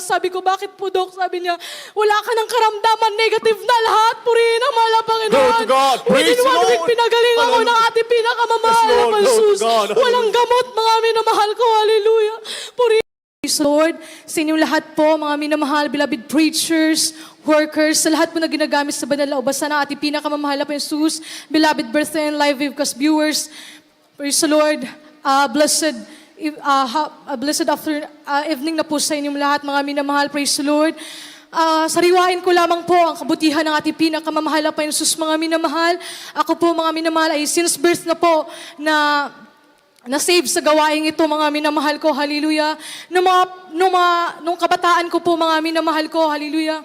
Sabi ko, bakit po, Dok? Sabi niya, wala ka ng karamdaman, negative na lahat. Purihin ang mahal ang Panginoon. Glory to God. Praise Within one week, pinagaling ako Hallelujah. ng ating pinakamamahal Yes, na. Glory to Jesus. God. Walang gamot, mga minamahal ko. Hallelujah. Purihin Praise the Lord, sa inyong lahat po, mga minamahal, beloved preachers, workers, sa lahat po na ginagamit sa banal na ubasan ng ating pinakamamahal na po Jesus, beloved Brethren, live webcast viewers, praise the Lord, uh, blessed, uh, ha- uh, blessed after uh, evening na po sa inyong lahat, mga minamahal, praise the Lord. Ah, sariwain ko lamang po ang kabutihan ng ating pinakamamahal na po Jesus, mga minamahal. Ako po, mga minamahal, ay since birth na po na na-save sa gawaing ito, mga minamahal ko, hallelujah. Nung, mga, nung, mga, nung kabataan ko po, mga minamahal ko, hallelujah.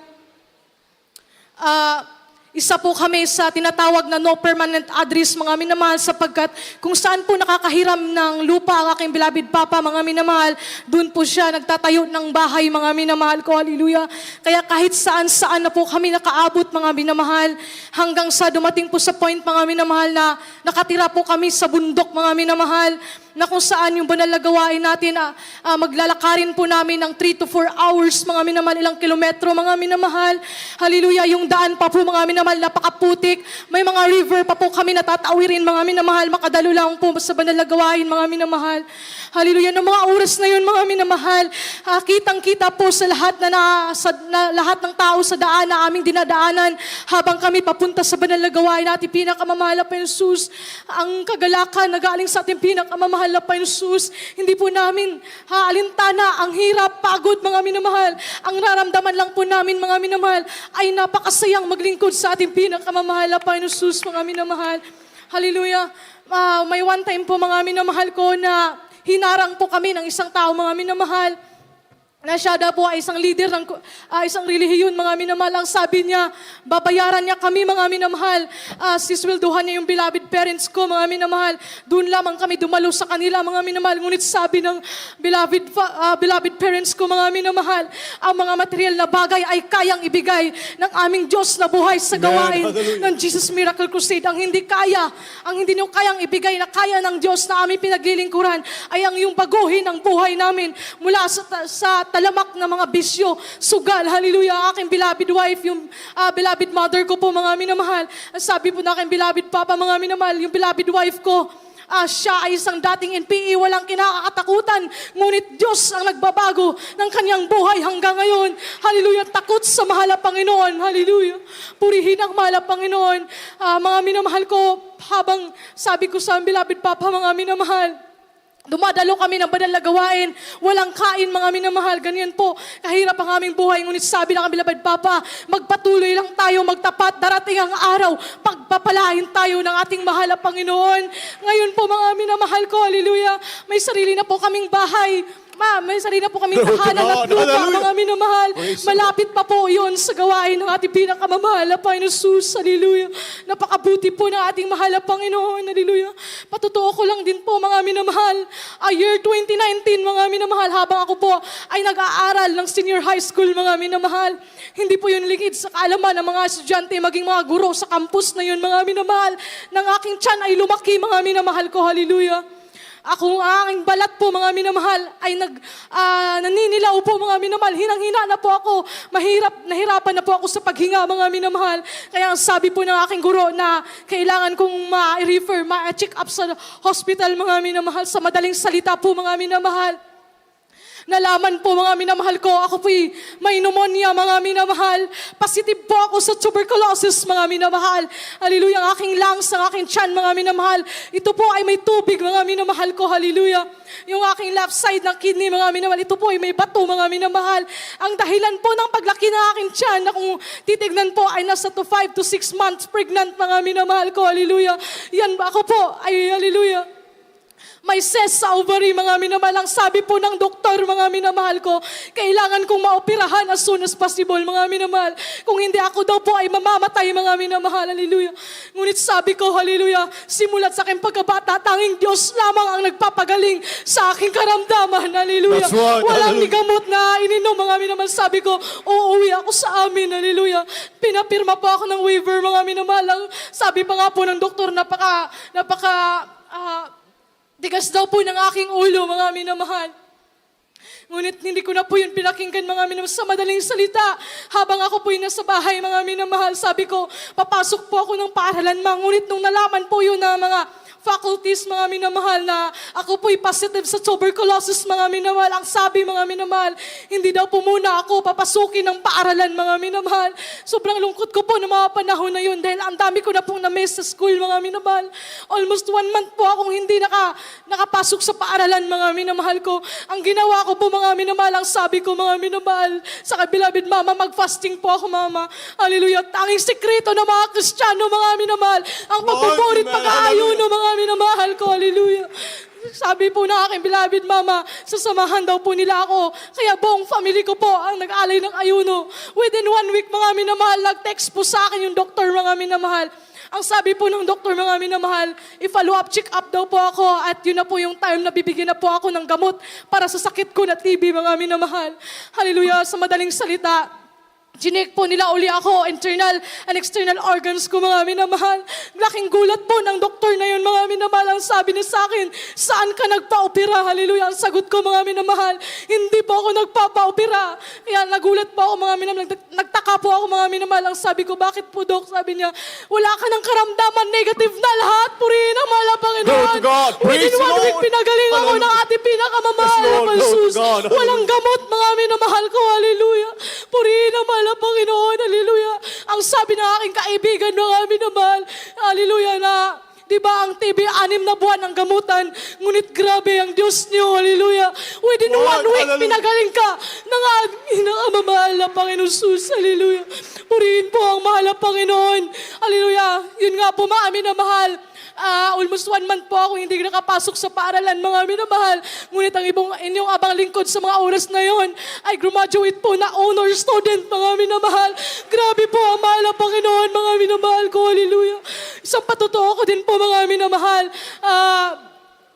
Ah, isa po kami sa tinatawag na no permanent address, mga minamahal, sapagkat kung saan po nakakahiram ng lupa ang aking beloved Papa, mga minamahal, doon po siya nagtatayo ng bahay, mga minamahal ko, hallelujah. Kaya kahit saan-saan na po kami nakaabot, mga minamahal, hanggang sa dumating po sa point, mga minamahal, na nakatira po kami sa bundok, mga minamahal, na kung saan yung banal na gawain natin, ah, ah, maglalakarin po namin ng 3 to 4 hours, mga minamahal, ilang kilometro, mga minamahal. Hallelujah, yung daan pa po, mga minamahal, napakaputik. May mga river pa po kami natatawirin, mga minamahal, makadalo lang po sa banal na gawain, mga minamahal. Hallelujah, ng mga oras na yun, mga minamahal, ah, kitang-kita po sa lahat na, na, sa, na lahat ng tao sa daan na aming dinadaanan habang kami papunta sa banal na gawain natin, pinakamamahal na Jesus, ang kagalakan na galing sa ating pinakamamahal na Jesus, hindi po namin haalintana ang hirap, pagod, mga minamahal. Ang nararamdaman lang po namin, mga minamahal, ay napakasayang maglingkod sa ating pinakamamahal na Jesus, mga minamahal. Hallelujah. Ah, may one time po, mga minamahal ko, na hinarang po kami ng isang tao, mga minamahal na siya daw po ay isang leader ng ah, isang relihiyon, mga minamahal. Ang sabi niya, babayaran niya kami, mga minamahal. Uh, siswelduhan niya yung beloved parents ko, mga minamahal. Doon lamang kami dumalo sa kanila, mga minamahal. Ngunit sabi ng beloved, ah, beloved parents ko, mga minamahal, ang mga material na bagay ay kayang ibigay ng aming Diyos na buhay sa gawain Hallelujah. ng Jesus Miracle Crusade. Ang hindi kaya, ang hindi nyo kayang ibigay na kaya ng Diyos na aming pinaglilingkuran ay ang yung baguhin ang buhay namin mula sa, sa talamak na mga bisyo, sugal, hallelujah, aking beloved wife, yung ah, beloved mother ko po, mga minamahal. Sabi po na aking beloved papa, mga minamahal, yung beloved wife ko, Ah, siya ay isang dating NPE, walang kinakatakutan. Ngunit Diyos ang nagbabago ng kanyang buhay hanggang ngayon. Hallelujah. Takot sa mahal na Panginoon. Hallelujah. Purihin ang mahal na Panginoon. Ah, mga minamahal ko, habang sabi ko sa beloved Papa, mga minamahal, Dumadalo kami ng banal na gawain. Walang kain, mga minamahal. Ganyan po. Kahirap ang aming buhay. Ngunit sabi ng aming labad, Papa, magpatuloy lang tayo, magtapat. Darating ang araw, pagpapalain tayo ng ating mahal na Panginoon. Ngayon po, mga minamahal ko, hallelujah, may sarili na po kaming bahay. Ma, may sarili na po to tahanan at lupa, mga minamahal. Malapit pa po yun sa gawain ng ating pinakamamahal na Panginoon Jesus. Hallelujah. Napakabuti po ng ating mahal na Panginoon. Hallelujah. Patutuo ko lang din po mga minamahal. A year 2019 mga minamahal habang ako po ay nag-aaral ng senior high school mga minamahal. Hindi po yun lingid sa kaalaman ng mga estudyante maging mga guro sa campus na yun mga minamahal. Nang aking tiyan ay lumaki mga minamahal ko. Hallelujah. Ako ang aking balat po mga minamahal ay nag ah, naninilaw po mga minamahal. Hinang-hina na po ako. Mahirap, nahirapan na po ako sa paghinga mga minamahal. Kaya ang sabi po ng aking guro na kailangan kong ma-refer, ma-check up sa hospital mga minamahal. Sa madaling salita po mga minamahal. Nalaman po mga minamahal ko, ako po'y may pneumonia mga minamahal. Positive po ako sa tuberculosis mga minamahal. Hallelujah, ang aking lungs, ang aking tiyan mga minamahal. Ito po ay may tubig mga minamahal ko, hallelujah. Yung aking left side ng kidney mga minamahal, ito po ay may bato mga minamahal. Ang dahilan po ng paglaki ng aking tiyan na kung titignan po ay nasa to 5 to 6 months pregnant mga minamahal ko, hallelujah. Yan ba ako po, ay hallelujah. May cyst sa ovary, mga minamahal. Ang sabi po ng doktor, mga minamahal ko, kailangan kong maoperahan as soon as possible, mga minamahal. Kung hindi ako daw po ay mamamatay, mga minamahal. Hallelujah. Ngunit sabi ko, hallelujah, simulat sa aking pagkabata, tanging Diyos lamang ang nagpapagaling sa aking karamdaman. Hallelujah. That's right. Walang Hallelujah. na ininom, mga minamahal. Sabi ko, uuwi ako sa amin. Hallelujah. Pinapirma po ako ng waiver, mga minamahal. Sabi pa nga po ng doktor, napaka, napaka, ah, Tigas daw po ng aking ulo, mga minamahal. Ngunit hindi ko na po yun pinakinggan mga minamahal sa madaling salita. Habang ako po yung nasa bahay mga minamahal, sabi ko, papasok po ako ng paaralan mga. Ngunit nung nalaman po yun na mga faculties mga minamahal na ako po'y positive sa tuberculosis mga minamahal. Ang sabi mga minamahal, hindi daw po muna ako papasukin ng paaralan mga minamahal. Sobrang lungkot ko po ng mga panahon na yun dahil ang dami ko na pong na-miss sa school mga minamahal. Almost one month po akong hindi naka, nakapasok sa paaralan mga minamahal ko. Ang ginawa ko po mga minamahal, ang sabi ko mga minamahal, sa kabilabid mama, mag-fasting po ako mama. Hallelujah. Tanging sekreto ng mga Kristiyano mga minamahal, ang pagbuburit, Amen. pag-aayuno mga minamahal ko. Hallelujah. Sabi po ng aking beloved mama, sasamahan daw po nila ako. Kaya buong family ko po ang nag-alay ng ayuno. Within one week mga minamahal, nag-text po sa akin yung doktor mga minamahal. Ang sabi po ng doktor mga minamahal, i-follow up, check up daw po ako at yun na po yung time na bibigyan na po ako ng gamot para sa sakit ko na TB mga minamahal. Hallelujah, sa madaling salita, Chinek po nila uli ako, internal and external organs ko, mga minamahal. Laking gulat po ng doktor na yun, mga minamahal. Ang sabi niya sa akin, saan ka nagpa-opera? Hallelujah. Ang sagot ko, mga minamahal, hindi po ako nagpapa-opera. Kaya nagulat po ako, mga minamahal. Nag- Nagtaka po ako, mga minamahal. Ang sabi ko, bakit po, Dok? Sabi niya, wala ka ng karamdaman, negative na lahat. Purihin ang mahal ang Panginoon. Glory to God. Praise Within one week, pinagaling ako ng ating pinakamamahal na Jesus. Walang gamot, mga minamahal ko. Hallelujah. Purihin ang mahal ang Panginoon. Hallelujah. Ang sabi ng aking kaibigan, mga minamahal. Hallelujah na Di ba ang TB, anim na buwan ang gamutan, ngunit grabe ang Diyos niyo, hallelujah. Within Lord, one week, hallelujah. pinagaling ka ng aming inakamamahal na Panginoon Jesus, hallelujah. Purihin po ang mahal na Panginoon, hallelujah. Yun nga po, maamin na mahal. Ah, almost one month po ako hindi nakapasok sa paaralan, mga minamahal. Ngunit ang ibang inyong abang lingkod sa mga oras na yon ay graduate po na honor student, mga minamahal. Grabe po ang mahal ng Panginoon, mga minamahal ko. Hallelujah. Isang patotoo ko din po, mga minamahal. Ah,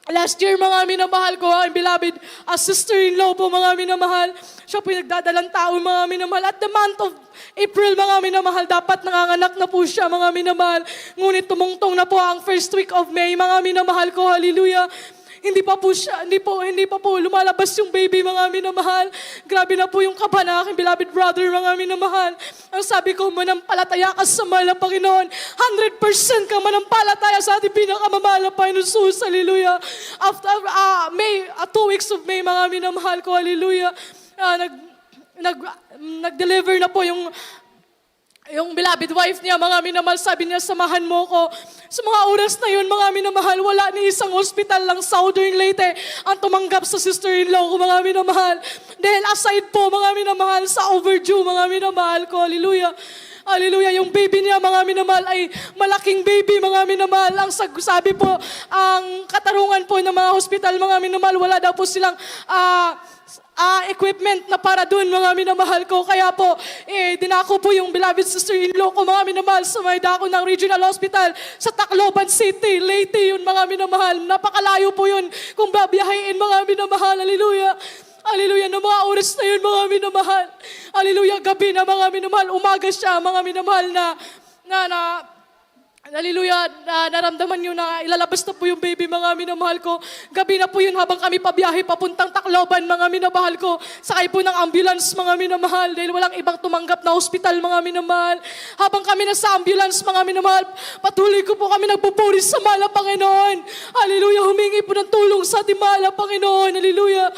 Last year, mga minamahal ko, ang beloved uh, sister-in-law po, mga minamahal. Siya po yung nagdadalang tao, mga minamahal. At the month of April, mga minamahal, dapat nanganganak na po siya, mga minamahal. Ngunit tumungtong na po ang first week of May, mga minamahal ko, hallelujah. Hindi pa po siya, hindi po, hindi pa po lumalabas yung baby, mga minamahal. Grabe na po yung kaba ng aking beloved brother, mga minamahal. Ang sabi ko, manampalataya ka sa mahal na Panginoon. 100% ka manampalataya sa ating pinakamamahal na Panginoon Jesus, hallelujah. After ah, May, ah, two weeks of May, mga minamahal ko, hallelujah. Ah, nag, nag, nag-deliver na po yung yung beloved wife niya, mga minamahal, sabi niya, samahan mo ko. Sa mga oras na yun, mga minamahal, wala ni isang hospital lang Southern Leyte ang tumanggap sa sister-in-law ko, mga minamahal. Dahil aside po, mga minamahal, sa overdue, mga minamahal ko, hallelujah. Hallelujah, yung baby niya, mga minamahal, ay malaking baby, mga minamahal. Ang sabi po, ang katarungan po ng mga hospital, mga minamahal, wala daw po silang ah, ah, equipment na para doon, mga minamahal ko. Kaya po, eh, dinako po yung beloved sister-in-law ko, mga minamahal, sa may dako ng regional hospital sa Tacloban City, Leyte yun, mga minamahal. Napakalayo po yun kung babiyahin, mga minamahal. Hallelujah. Hallelujah, na mga oras na yun, mga minamahal. Hallelujah, gabi na mga minamahal. Umaga siya, mga minamahal na, na, na, Hallelujah, na, naramdaman nyo na ilalabas na po yung baby, mga minamahal ko. Gabi na po yun habang kami pabiyahe papuntang Tacloban, mga minamahal ko. Sakay po ng ambulance, mga minamahal, dahil walang ibang tumanggap na hospital, mga minamahal. Habang kami nasa ambulance, mga minamahal, patuloy ko po kami nagpupuris sa mahal na Panginoon. Hallelujah, humingi po ng tulong sa ating mahal na Panginoon. Hallelujah.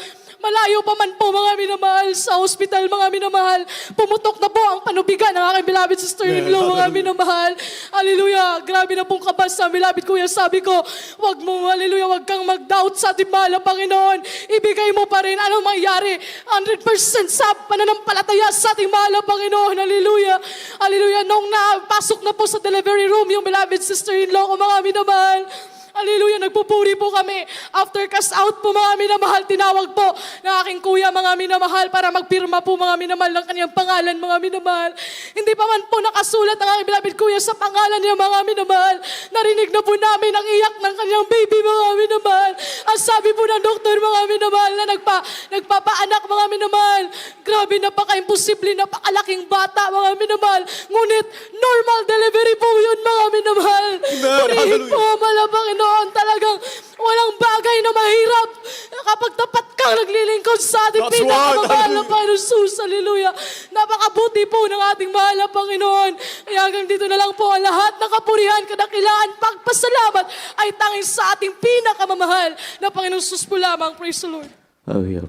Malayo pa man po mga minamahal sa hospital, mga minamahal. Pumutok na po ang panubigan ng aking beloved sister-in-law, mga minamahal. Hallelujah. Grabe na pong kabas sa beloved kuya. Sabi ko, wag mo, hallelujah, wag kang mag-doubt sa na Panginoon. Ibigay mo pa rin anong mangyari. 100% sa pananampalataya sa ating mahal na Panginoon. Hallelujah. Hallelujah. Nung napasok na po sa delivery room yung beloved sister-in-law ko, mga minamahal. Hallelujah, nagpupuri po kami. After cast out po mga minamahal, tinawag po ng aking kuya mga minamahal para magpirma po mga minamahal ng kanyang pangalan mga minamahal. Hindi pa man po nakasulat ang aking beloved kuya sa pangalan niya mga minamahal. Narinig na po namin ang iyak ng kanyang baby mga minamahal. Ang sabi po ng doktor mga minamahal na nagpa, nagpapaanak mga minamahal. Grabe, napaka-imposible, napakalaking bata mga minamahal. Ngunit normal delivery po yun mga minamahal. Purihin po, Mala Panginoon, Panginoon. Talagang walang bagay na mahirap kapag tapat kang naglilingkod sa ating That's pinakamamahal na. Panginoon Jesus. Hallelujah. Napakabuti po ng ating mahal na Panginoon. Kaya hanggang dito na lang po ang lahat ng kapurihan, kadakilaan, pagpasalamat ay tanging sa ating pinakamamahal na Panginoon Jesus po lamang. Praise the Lord. Oh, yeah.